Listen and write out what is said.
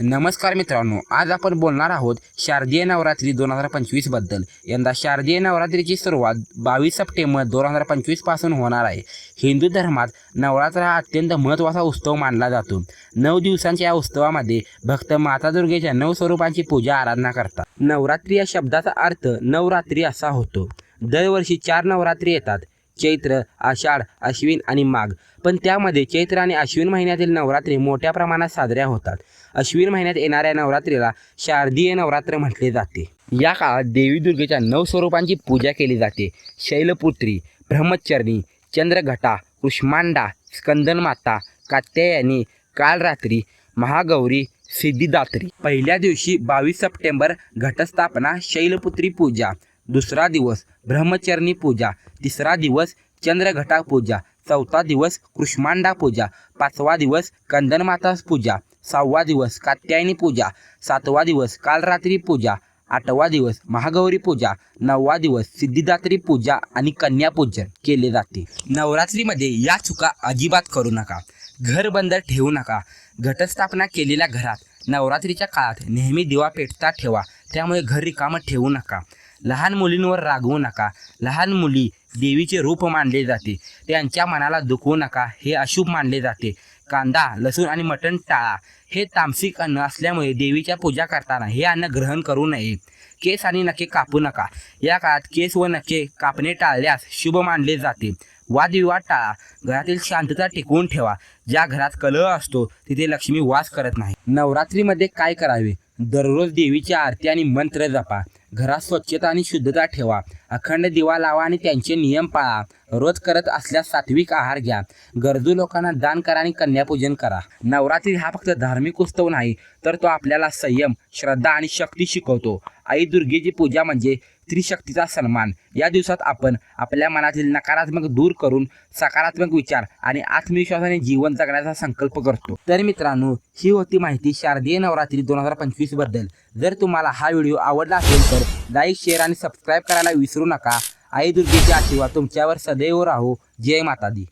नमस्कार मित्रांनो आज आपण बोलणार आहोत शारदीय नवरात्री दोन हजार पंचवीसबद्दल. यंदा शारदीय नवरात्रीची सुरुवात बावीस सप्टेंबर दोन हजार पंचवीसपासून होणार आहे. हिंदू धर्मात नवरात्र हा अत्यंत महत्त्वाचा उत्सव मानला जातो. नऊ दिवसांच्या या उत्सवामध्ये भक्त माता दुर्गेच्या नऊ स्वरूपांची पूजा आराधना करतात. नवरात्री या शब्दाचा अर्थ नवरात्री असा होतो. दरवर्षी चार नवरात्री येतात. चैत्र आषाढ अश्विन आणि माघ. पण त्यामध्ये चैत्र आणि अश्विन महिन्यातील नवरात्री मोठ्या प्रमाणात साजऱ्या होतात. अश्विन महिन्यात येणाऱ्या नवरात्रीला शारदीय नवरात्र म्हटले जाते. या काळात देवी दुर्गेच्या नऊ स्वरूपांची पूजा केली जाते. शैलपुत्री ब्रह्मचरणी चंद्रघटा कुष्मांडा स्कंदनमाता कात्यायनी कालरात्री महागौरी सिद्धिदात्री. पहिल्या दिवशी बावीस सप्टेंबर घटस्थापना शैलपुत्री पूजा. दुसरा दिवस ब्रह्मचरणी पूजा तिसरा दिवस चंद्रघटा पूजा चौथा दिवस कृष्मांडा पूजा पाचवा दिवस कंदनमाता पूजा सहावा दिवस कात्यायनी पूजा सातवा दिवस कालरात्री पूजा आठवा दिवस महागौरी पूजा नववा दिवस सिद्धिदात्री पूजा आणि कन्यापूजन केले जाते. नवरात्रीमध्ये या चुका अजिबात करू नका. घर बंद ठेवू नका. घटस्थापना केलेल्या घरात नवरात्रीच्या काळात नेहमी दिवा पेटता ठेवा. त्यामुळे घर रिकामं ठेवू नका. लहान मुलींवर रागवू नका. लहान मुली देवीचे रूप मानले जाते. त्यांच्या मनाला दुखवू नका. हे अशुभ मानले जाते. कांदा लसूण आणि मटण टाळा. हे तामसिक अन्न असल्यामुळे देवीच्या पूजा करताना हे अन्न ग्रहण करू नये. केस आणि नखे कापू नका. या काळात केस व नखे कापणे टाळल्यास शुभ मानले जाते. वादविवाद टाळा. घरातील शांतता टिकवून ठेवा. ज्या घरात कलह असतो तिथे लक्ष्मी वास करत नाही. नवरात्रीमध्ये काय करावे? दररोज देवीची आरती आणि मंत्र जपा. घरात स्वच्छता आणि शुद्धता ठेवा. अखंड दिवा लावा आणि त्यांचे नियम पाळा. रोज करत असल्यास सात्विक आहार घ्या. गरजू लोकांना दान करा आणि कन्यापूजन करा. नवरात्री हा फक्त धार्मिक उत्सव नाही तर तो आपल्याला संयम श्रद्धा आणि शक्ती शिकवतो. आई दुर्गेची पूजा म्हणजे त्रिशक्तीचा सन्मान. या दिवसात आपण आपल्या मनातील नकारात्मक दूर करून सकारात्मक विचार आणि आत्मविश्वासाने जीवन जगण्याचा संकल्प करतो. तर मित्रांनो ही होती माहिती शारदीय नवरात्री दोन हजार पंचवीसबद्दल. जर तुम्हाला हा व्हिडिओ आवडला असेल तर लाईक शेअर आणि सबस्क्राईब करायला विसरू नका. आई दुर्गेचे आशीर्वाद तुमच्यावर सदैव राहो. जय माता दी